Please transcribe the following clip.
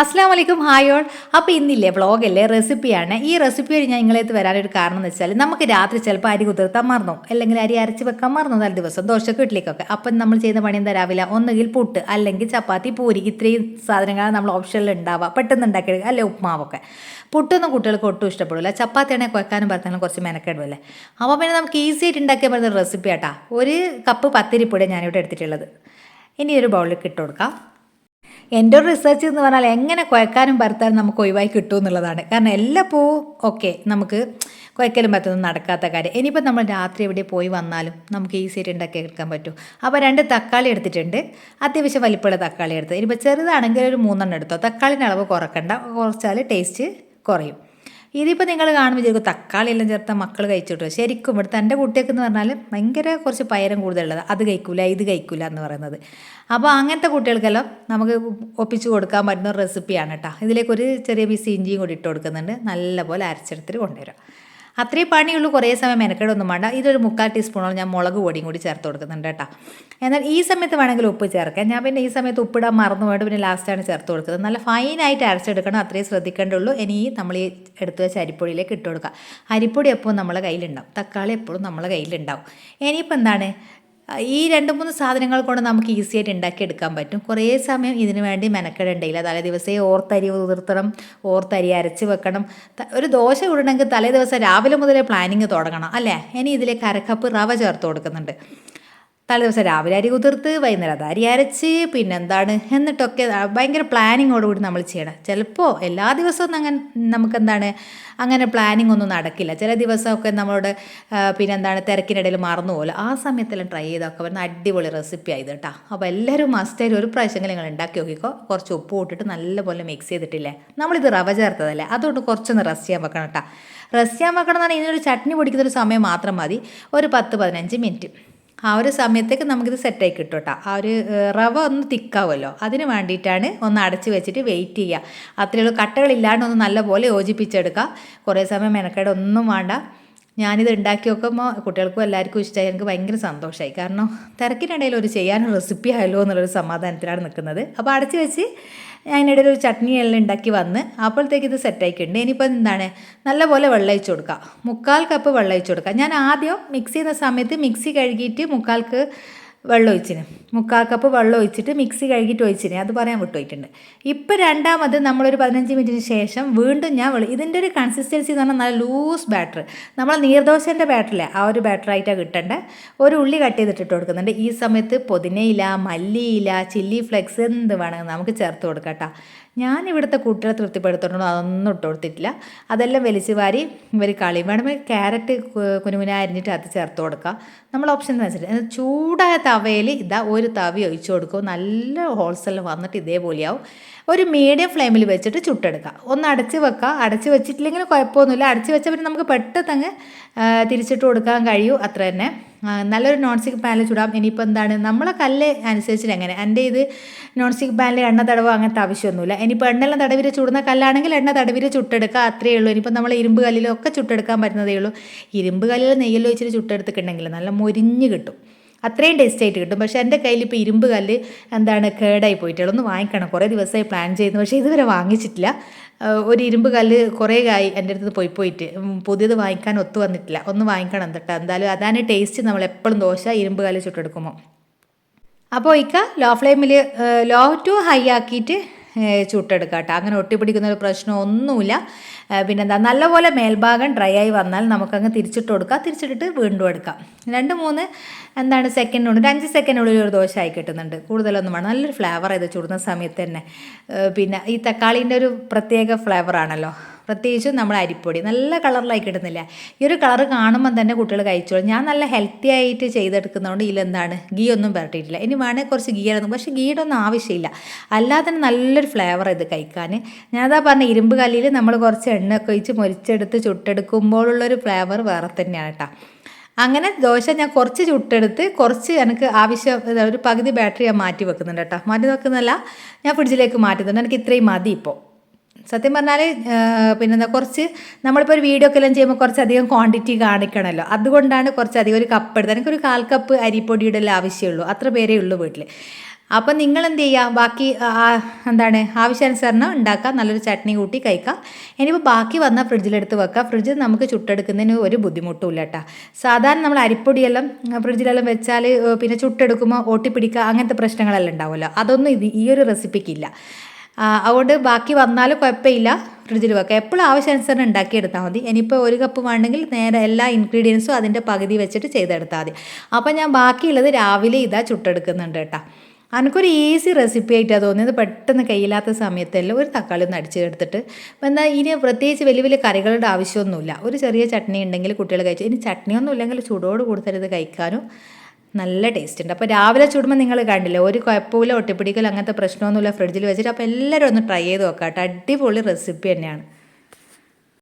അസ്സാം വലൈക്കും hi all. അപ്പോൾ ഇന്നില്ലേ വ്ളോഗല്ലേ റെസിപ്പിയാണ്. ഈ റെസിപ്പി വഴി ഞാൻ നിങ്ങളേത്ത് വരാനൊരു കാരണം എന്ന് വെച്ചാൽ നമുക്ക് രാത്രി ചിലപ്പോൾ അരി കുതിർത്താൻ മറന്നു. അല്ലെങ്കിൽ അരി അരച്ച് വെക്കാൻ മറന്നു. നല്ല ദിവസം ദോശക്ക് വീട്ടിലേക്കൊക്കെ അപ്പം നമ്മൾ ചെയ്യുന്ന പണി എന്താ രാവിലെ? ഒന്നുകിൽ പുട്ട് അല്ലെങ്കിൽ ചപ്പാത്തി പൂരി. ഇത്രയും സാധനങ്ങളാണ് നമ്മൾ ഓപ്ഷനിൽ ഉണ്ടാവുക. പെട്ടെന്ന് ഉണ്ടാക്കിയെടുക്കുക. അല്ലെ ഉപ്മാവൊക്കെ. പുട്ടൊന്നും കുട്ടികൾക്ക് ഒട്ടും ഇഷ്ടപ്പെടില്ല ചപ്പാത്തിയാണെങ്കിൽ കുഴക്കാനും പറഞ്ഞാലും കുറച്ച് മെനക്കേടുമല്ലേ അപ്പോൾ പിന്നെ നമുക്ക് ഈസി ആയിട്ട് ഉണ്ടാക്കിയ പറ്റുന്ന റെസിപ്പി ആട്ടാ ഒരു കപ്പ് പത്തിരിപ്പൊടി ഞാനിവിടെ എടുത്തിട്ടുള്ളത്. ഇനി ഒരു ബൗളിൽ ഇട്ട് കൊടുക്കാം. എന്റെ ഒരു റിസർച്ച് എന്ന് പറഞ്ഞാൽ എങ്ങനെ കുഴക്കാനും പരത്താനും നമുക്ക് ഒഴിവായി കിട്ടും എന്നുള്ളതാണ്. കാരണം എല്ലാ പൂവും ഓക്കെ നമുക്ക് കുഴക്കലും പറ്റുന്നത് നടക്കാത്ത കാര്യം. ഇനിയിപ്പോൾ നമ്മൾ രാത്രി എവിടെ പോയി വന്നാലും നമുക്ക് ഈസിയായിട്ട് ഉണ്ടാക്കി എടുക്കാൻ പറ്റും. അപ്പോൾ രണ്ട് തക്കാളി എടുത്തിട്ടുണ്ട്. അത്യാവശ്യം വലിപ്പമുള്ള തക്കാളി എടുത്ത്. ഇനിയിപ്പോൾ ചെറുതാണെങ്കിൽ ഒരു മൂന്നെണ്ണം എടുത്തോ. തക്കാളിന്റെ അളവ് കുറക്കണ്ട. കുറച്ചാൽ ടേസ്റ്റ് കുറയും. ഇതിപ്പോൾ നിങ്ങൾ കാണുമ്പോൾ ചേർക്കും തക്കാളി എല്ലാം ചേർത്ത മക്കൾ കഴിച്ചിട്ടു? ശരിക്കും ഇവിടുത്തെ എന്റെ കുട്ടിയൊക്കെ എന്ന് പറഞ്ഞാൽ ഭയങ്കര കുറച്ച് പയരം കൂടുതലുള്ളത്. അത് കഴിക്കൂല ഇത് കഴിക്കൂല എന്ന് പറയുന്നത്. അപ്പോൾ അങ്ങനത്തെ കുട്ടികൾക്കെല്ലാം നമുക്ക് ഒപ്പിച്ച് കൊടുക്കാൻ പറ്റുന്ന റെസിപ്പിയാണ് കേട്ടോ ഇതിലേക്ക് ഒരു ചെറിയ പീസ് ഇഞ്ചിയും കൂടി ഇട്ട് കൊടുക്കുന്നുണ്ട്. നല്ലപോലെ അരച്ചെടുത്തിട്ട് കൊണ്ടുവരാം. അത്രയും പണിയുള്ളൂ കുറേ സമയം മെനക്കേടൊന്നും വേണ്ട. ഇതൊരു മുക്കാൽ ടീസ്പൂണോളം ഞാൻ മുളക് പൊടിയും കൂടി ചേർത്ത് കൊടുക്കുന്നുണ്ട് കേട്ടോ. എന്നാൽ ഈ സമയത്ത് വേണമെങ്കിൽ ഉപ്പ് ചേർക്കാം. ഞാൻ പിന്നെ ഈ സമയത്ത് ഉപ്പിടാൻ മറന്നു പോയിട്ട് പിന്നെ ലാസ്റ്റാണ് ചേർത്ത് കൊടുക്കുന്നത്. നല്ല ഫൈനായിട്ട് അരച്ചെടുക്കണം അത്രയും ശ്രദ്ധിക്കേണ്ടുള്ളൂ. ഇനി നമ്മൾ ഈ എടുത്തു വെച്ച അരിപ്പൊടിയിലേക്ക് ഇട്ട് കൊടുക്കുക അരിപ്പൊടി എപ്പോഴും നമ്മളെ കയ്യിലുണ്ടാവും. തക്കാളി എപ്പോഴും നമ്മളെ കയ്യിലുണ്ടാവും. ഇനിയിപ്പോൾ എന്താണ്? ഈ രണ്ട് മൂന്ന് സാധനങ്ങൾ കൊണ്ട് നമുക്ക് ഈസി ആയിട്ട് ഉണ്ടാക്കിയെടുക്കാൻ പറ്റും. കുറേ സമയം ഇതിനു വേണ്ടി മെനക്കെടേണ്ടിയില്ല. തലേ ദിവസമേ ഓർത്തരി ഉതിർത്തണം ഓർത്തരി അരച്ച് വെക്കണം. ഒരു ദോശ ഇടണമെങ്കിൽ തലേ ദിവസം രാവിലെ മുതലേ പ്ലാനിങ് തുടങ്ങണം അല്ലേ? ഇനി ഇതിലേക്ക് അരക്കപ്പ് റവ ചേർത്ത് കൊടുക്കുന്നുണ്ട്. തലേ ദിവസം രാവിലെ അരി കുതിർത്ത് വൈകുന്നേരം അത് അരി അരച്ച് പിന്നെന്താണ് എന്നിട്ടൊക്കെ ഭയങ്കര പ്ലാനിങ്ങോടുകൂടി നമ്മൾ ചെയ്യണം. ചിലപ്പോൾ എല്ലാ ദിവസവും അങ്ങനെ നമുക്കെന്താണ് അങ്ങനെ പ്ലാനിങ് ഒന്നും നടക്കില്ല. ചില ദിവസമൊക്കെ നമ്മളോട് പിന്നെന്താണ് തിരക്കിനിടയിൽ മറന്നു പോലെ ആ സമയത്തെല്ലാം ട്രൈ ചെയ്തൊക്കെ വരുന്ന അടിപൊളി റെസിപ്പി ആയത് കേട്ടോ. അപ്പോൾ എല്ലാവരും മസ്റ്റായി ഒരു പ്രാവശ്യമെങ്കിലും നിങ്ങൾ ഉണ്ടാക്കി നോക്കിക്കോ. കുറച്ച് ഉപ്പ് ഇട്ടിട്ട് നല്ലപോലെ മിക്സ് ചെയ്തിട്ടില്ലേ? നമ്മളിത് റവ ചേർത്തതല്ലേ? അതുകൊണ്ട് കുറച്ചൊന്ന് റസ്റ്റ് ചെയ്യാൻ വെക്കണം കേട്ടോ. റസ്റ്റ് ചെയ്യാൻ വെക്കണം എന്ന് പറഞ്ഞാൽ ഇതിനൊരു ചട്നി പൊടിക്കുന്ന ഒരു സമയം മാത്രം മതി. ഒരു പത്ത് പതിനഞ്ച് മിനിറ്റ് ആ ഒരു സമയത്തേക്ക് നമുക്കിത് സെറ്റായി കിട്ടും കേട്ടോ ആ ഒരു റവ ഒന്ന് തിക്കാവുമല്ലോ അതിന് വേണ്ടിയിട്ടാണ് ഒന്ന് അടച്ച് വെച്ചിട്ട് വെയിറ്റ് ചെയ്യുക. അത്രയുള്ളൂ കട്ടകളില്ലാണ്ട് ഒന്ന് നല്ലപോലെ യോജിപ്പിച്ചെടുക്കുക. കുറേ സമയം മെനക്കേട് ഒന്നും വേണ്ട. ഞാനിത് ഉണ്ടാക്കി നോക്കുമ്പോൾ കുട്ടികൾക്കും എല്ലാവർക്കും ഇഷ്ടമായി എനിക്ക് ഭയങ്കര സന്തോഷമായി കാരണം തിരക്കിനിടയിൽ ഒരു ചെയ്യാനൊരു റെസിപ്പി ആയല്ലോ എന്നുള്ളൊരു സമാധാനത്തിലാണ് നിൽക്കുന്നത്. അപ്പോൾ അടച്ച് വെച്ച് അതിനിടയിൽ ഒരു ചട്നി എല്ലാം ഉണ്ടാക്കി വന്ന് അപ്പോഴത്തേക്ക് ഇത് സെറ്റായിക്കുണ്ട് ഇനിയിപ്പോൾ എന്താണ്? നല്ലപോലെ വെള്ളം ഒഴിച്ച് കൊടുക്കുക മുക്കാൽ കപ്പ് വെള്ളം കൊടുക്കുക ഞാൻ ആദ്യം മിക്സ് ചെയ്യുന്ന സമയത്ത് മിക്സി കഴുകിയിട്ട് മുക്കാൽക്ക് വെള്ളം ഒഴിച്ചിന്. മുക്കാൽ കപ്പ് വെള്ളം ഒഴിച്ചിട്ട് മിക്സി കഴുകിയിട്ട് ഒഴിച്ചിന്. അത് പറയാൻ വിട്ടുപോയിട്ടുണ്ട്. ഇപ്പം രണ്ടാമത് നമ്മളൊരു പതിനഞ്ച് മിനിറ്റിന് ശേഷം വീണ്ടും ഞാൻ വെള്ളം ഇതിന്റെ ഒരു കൺസിസ്റ്റൻസി എന്ന് പറഞ്ഞാൽ നല്ല ലൂസ് ബാറ്റർ നമ്മൾ നീർദോശന്റെ ബാറ്ററില്ലേ ആ ഒരു ബാറ്ററായിട്ടാണ് കിട്ടേണ്ടത് ഒരു ഉള്ളി കട്ട് ചെയ്തിട്ട് ഇട്ട് കൊടുക്കുന്നുണ്ട്. ഈ സമയത്ത് പൊതിനയില മല്ലിയില ചില്ലി ഫ്ലെക്സ് എന്ത് വേണമെങ്കിൽ നമുക്ക് ചേർത്ത് കൊടുക്കാം കേട്ടോ. ഞാൻ ഇവിടുത്തെ കുട്ടികളെ തൃപ്തിപ്പെടുത്തുന്നു അതൊന്നും ഇട്ട് കൊടുത്തിട്ടില്ല. അതെല്ലാം വലിച്ചു വാരി ഇവർ കളി വേണമെങ്കിൽ ക്യാരറ്റ് കുനുകുന അരിഞ്ഞിട്ട് അത് ചേർത്ത് കൊടുക്കുക നമ്മൾ ഓപ്ഷൻ വെച്ചിട്ട് ചൂടായ തവയിൽ ഇതാ ഒരു തവി ഒഴിച്ചു കൊടുക്കും. നല്ല ഹോൾസെല്ലാം വന്നിട്ട് ഇതേപോലെയാവും. ഒരു മീഡിയം ഫ്ലെയിമിൽ വെച്ചിട്ട് ചുട്ടെടുക്കുക ഒന്ന് അടച്ച് വെക്കുക അടച്ച് വെച്ചിട്ടില്ലെങ്കിൽ കുഴപ്പമൊന്നുമില്ല. അടച്ച് വെച്ചാൽ പിന്നെ നമുക്ക് പെട്ടെന്ന് തിരിച്ചിട്ട് കൊടുക്കാൻ കഴിയൂ. അത്ര തന്നെ നല്ലൊരു നോൺ സ്റ്റിക്ക് പാനിൽ ചുടാം. ഇനിയിപ്പോൾ എന്താണ്? നമ്മളെ കല്ല് അനുസരിച്ചിട്ട് എങ്ങനെ? എന്റെ ഇത് നോൺ സ്റ്റിക്ക് പാനിൽ എണ്ണ തടവോ അങ്ങനത്തെ ആവശ്യമൊന്നുമില്ല. ഇനിയിപ്പോൾ എണ്ണെല്ലാം തടവിര ചുടുന്ന കല്ലാണെങ്കിൽ എണ്ണ തടവിര ചുട്ടെടുക്കുക അത്രയേ ഉള്ളൂ. ഇനിയിപ്പോൾ നമ്മൾ ഇരുമ്പ് കല്ലിലോ ഒക്കെ ചുട്ടെടുക്കാൻ പറ്റുന്നതേ ഉള്ളൂ. ഇരുമ്പ് കല്ലിൽ നെയ്യല്ലോ വെച്ചിട്ട് ചുട്ടെടുത്തിട്ടുണ്ടെങ്കിൽ നല്ല മൊരിഞ്ഞ് കിട്ടും. അത്രയും ടേസ്റ്റ് ആയിട്ട് കിട്ടും. പക്ഷേ എന്റെ കയ്യിൽ ഇപ്പോൾ ഇരുമ്പ് കല്ല് എന്താണ് കേടായി പോയിട്ടുള്ളത് ഒന്ന് വാങ്ങിക്കണം. കുറേ ദിവസമായി പ്ലാൻ ചെയ്യുന്നു. പക്ഷേ ഇതുവരെ വാങ്ങിച്ചിട്ടില്ല. ഒരു ഇരുമ്പ് കല്ല് കുറേ ആയി എന്റെ അടുത്ത് പോയി പോയിട്ട് പുതിയത് വാങ്ങിക്കാൻ ഒത്തു വന്നിട്ടില്ല. ഒന്ന് വാങ്ങിക്കണം എന്നിട്ട്. എന്തായാലും അതാണ് ടേസ്റ്റ് നമ്മൾ എപ്പോഴും ദോശ ഇരുമ്പ് കല്ല് ചുട്ടെടുക്കുമ്പോൾ അപ്പോൾ ഇക്ക ലോ ഫ്ലെയിമിൽ ലോ ടു ഹൈ ആക്കിയിട്ട് ഏഹ് ചുട്ടെടുക്കുക കേട്ടോ അങ്ങനെ ഒട്ടിപ്പിടിക്കുന്ന ഒരു പ്രശ്നമൊന്നുമില്ല. പിന്നെന്താ നല്ലപോലെ മേൽഭാഗം ഡ്രൈ ആയി വന്നാൽ നമുക്കങ്ങ് തിരിച്ചിട്ട് കൊടുക്കാം. തിരിച്ചിട്ടിട്ട് വീണ്ടും എടുക്കാം. രണ്ട് മൂന്ന് എന്താണ് സെക്കൻഡിനുള്ളിൽ ഒരു അഞ്ച് സെക്കൻഡിനുള്ളിൽ ഒരു ദോശ ആയി കിട്ടുന്നുണ്ട്. കൂടുതലൊന്നും വേണം നല്ലൊരു ഫ്ലേവർ ഇത് ചുടുന്ന സമയത്ത് തന്നെ. പിന്നെ ഈ തക്കാളീന്റെ ഒരു പ്രത്യേക ഫ്ലേവറാണല്ലോ. പ്രത്യേകിച്ചും നമ്മൾ അരിപ്പൊടി നല്ല കളറിലായി കിട്ടുന്നില്ല. ഈ ഒരു കളർ കാണുമ്പോൾ തന്നെ കുട്ടികൾ കഴിച്ചോളും. ഞാൻ നല്ല ഹെൽത്തി ആയിട്ട് ചെയ്തെടുക്കുന്നതുകൊണ്ട് ഇതിലെന്താണ്? ഗീ ഒന്നും പുരട്ടിയിട്ടില്ല. ഇനി വേണേൽ കുറച്ച് ഗീ ഇടുന്നു പക്ഷേ ഗീയുടെ ഒന്നും ആവശ്യമില്ല. അല്ലാതെ തന്നെ നല്ലൊരു ഫ്ലേവർ ഇത് കഴിക്കാൻ. ഞാനതാ പറഞ്ഞ ഇരുമ്പ് കല്ലിൽ നമ്മൾ കുറച്ച് എണ്ണയൊക്കെ ഒഴിച്ച് മുരിച്ചെടുത്ത് ചുട്ടെടുക്കുമ്പോഴുള്ളൊരു ഫ്ലേവർ വേറെ തന്നെയാണ് കേട്ടോ അങ്ങനെ ദോശ ഞാൻ കുറച്ച് ചുട്ടെടുത്ത് കുറച്ച് എനിക്ക് ആവശ്യം ഒരു പകുതി ബാറ്ററി ഞാൻ മാറ്റി വെക്കുന്നുണ്ട് കേട്ടോ മാറ്റി വെക്കുന്നതല്ല ഞാൻ ഫ്രിഡ്ജിലേക്ക് മാറ്റുന്നുണ്ട് എനിക്ക് ഇത്രയും മതി ഇപ്പോൾ. സത്യം പറഞ്ഞാൽ പിന്നെന്താ കുറച്ച് നമ്മളിപ്പോൾ ഒരു വീഡിയോ ഒക്കെ എല്ലാം ചെയ്യുമ്പോൾ കുറച്ചധികം ക്വാണ്ടിറ്റി കാണിക്കണമല്ലോ അതുകൊണ്ടാണ് കുറച്ചധികം ഒരു കപ്പ് എടുത്തത്. എനിക്കൊരു കാൽ കപ്പ് അരിപ്പൊടിയുടെ എല്ലാം ആവശ്യമുള്ളൂ അത്ര പേരേ ഉള്ളൂ വീട്ടിൽ അപ്പം നിങ്ങൾ എന്ത് ചെയ്യുക ബാക്കി എന്താണ് ആവശ്യാനുസരണം ഉണ്ടാക്കുക നല്ലൊരു ചട്നി കൂട്ടി കഴിക്കുക ഇനിയിപ്പോൾ ബാക്കി വന്നാൽ ഫ്രിഡ്ജിലെടുത്ത് വെക്കുക ഫ്രിഡ്ജിൽ നമുക്ക് ചുട്ടെടുക്കുന്നതിന് ഒരു ബുദ്ധിമുട്ടുമില്ല കേട്ടോ സാധാരണ നമ്മൾ അരിപ്പൊടിയെല്ലാം ഫ്രിഡ്ജിലെല്ലാം വെച്ചാൽ പിന്നെ ചുട്ടെടുക്കുമ്പോൾ ഓട്ടിപ്പിടിക്കുക അങ്ങനത്തെ പ്രശ്നങ്ങളെല്ലാം ഉണ്ടാവുമല്ലോ. അതൊന്നും ഇത് ഈ ഒരു റെസിപ്പിക്കില്ല അതുകൊണ്ട് ബാക്കി വന്നാലും കുഴപ്പമില്ല. ഫ്രിഡ്ജിൽ വെക്കുക എപ്പോഴും ആവശ്യാനുസരണം ഉണ്ടാക്കിയെടുത്താൽ മതി. ഇനിയിപ്പോൾ ഒരു കപ്പ് വേണമെങ്കിൽ നേരെ എല്ലാ ഇൻഗ്രീഡിയൻസും അതിന്റെ പകുതി വെച്ചിട്ട് ചെയ്തെടുത്താൽ മതി. അപ്പോൾ ഞാൻ ബാക്കിയുള്ളത് രാവിലെ ഇതാ ചുട്ടെടുക്കുന്നുണ്ട് കേട്ടോ. എനിക്കൊരു ഈസി റെസിപ്പി ആയിട്ടാണ് തോന്നിയത്. പെട്ടെന്ന് കയ്യില്ലാത്ത സമയത്തെല്ലാം ഒരു തക്കാളി ഒന്ന് അടിച്ചെടുത്തിട്ട്. അപ്പോൾ എന്നാൽ ഇനി പ്രത്യേകിച്ച് വലിയ വലിയ കറികളുടെ ആവശ്യമൊന്നുമില്ല. ഒരു ചെറിയ ചട്നി ഉണ്ടെങ്കിൽ കുട്ടികൾ കഴിച്ചു. ഇനി ചട്നിയൊന്നും ഇല്ലെങ്കിൽ ചൂടോട് കൊടുത്തരുത് കഴിക്കാനും നല്ല ടേസ്റ്റ് ഉണ്ട്. അപ്പോൾ രാവിലെ ചൂടുമ്പോൾ നിങ്ങൾ കണ്ടില്ല ഒരു കുഴപ്പമില്ല ഒട്ടിപ്പിടിക്കൽ അങ്ങനത്തെ പ്രശ്നമൊന്നുമില്ല ഫ്രിഡ്ജിൽ വെച്ചിട്ട്. അപ്പോൾ എല്ലാവരും ഒന്ന് ട്രൈ ചെയ്ത് നോക്കാം കേട്ടോ അടിപൊളി റെസിപ്പി തന്നെയാണ്.